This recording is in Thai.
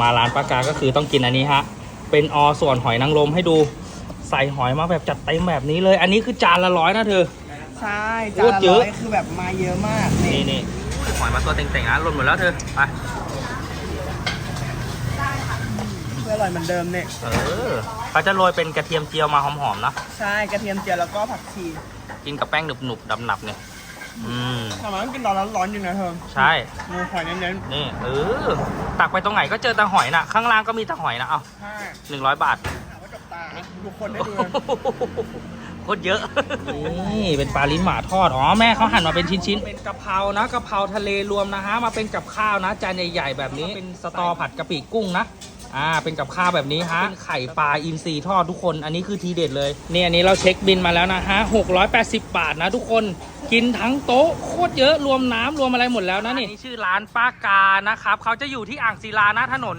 มาร้านปากาก็คือต้องกินอันนี้ฮะ เป็นอส่วนหอยนางรมให้ดู ใส่หอยมาแบบจัดเต็มแบบนี้เลย อันนี้คือจานละร้อยนะเธอ ใช่โคจานตรละเยร้อะอยคือแบบมาเยอะมากนี่นี่นี่หอยมาตัวเต่งๆนะหล่นหมดแล้วเธอ ไปเพื่ออร่อยเหมือนเดิมเนี่ย เออเขาจะโรยเป็นกระเทียมเจียวมาหอมๆนะ ใช่ กระเทียมเจียวแล้วก็ผักชี กินกับแป้งหนุบๆดำๆเนี่ย อืม ทำไมต้องกินตอนร้อนๆอยู่นะเธอใช่ หมูหอยเน้นนี่เออ ตักไปตรงไหนก็เจอแต่หอยนะข้างล่างก็มีแต่หอยนะเอาๆใช่หนึ่งร้อยบาท ถามว่าจบตาทุกคนได้ดูโคตรเยอะ นี่เป็นปลาลิ้นหมาทอด อ๋อ แม่เขาหั่นมาเป็นชิ้นๆ เป็นกะเพรานะกะเพราทะเลรวมนะฮะ มาเป็นกับข้าวนะ จานใหญ่ๆแบบนี้ เป็นสตอผัดกะปิกุ้งนะ อ่าเป็นกับข้าวแบบนี้ฮะเป็นไข่ปลาอินทรีทอดทุกคนอันนี้คือทีเด็ดเลยนี่อันนี้เราเช็คบินมาแล้วนะฮะ680บาทนะทุกคนกินทั้งโต๊ะโคตรเยอะรวมน้ำรวมอะไรหมดแล้วนะนี่นี่ชื่อร้านป้ากานะครับเขาจะอยู่ที่อ่างศิลานะถนน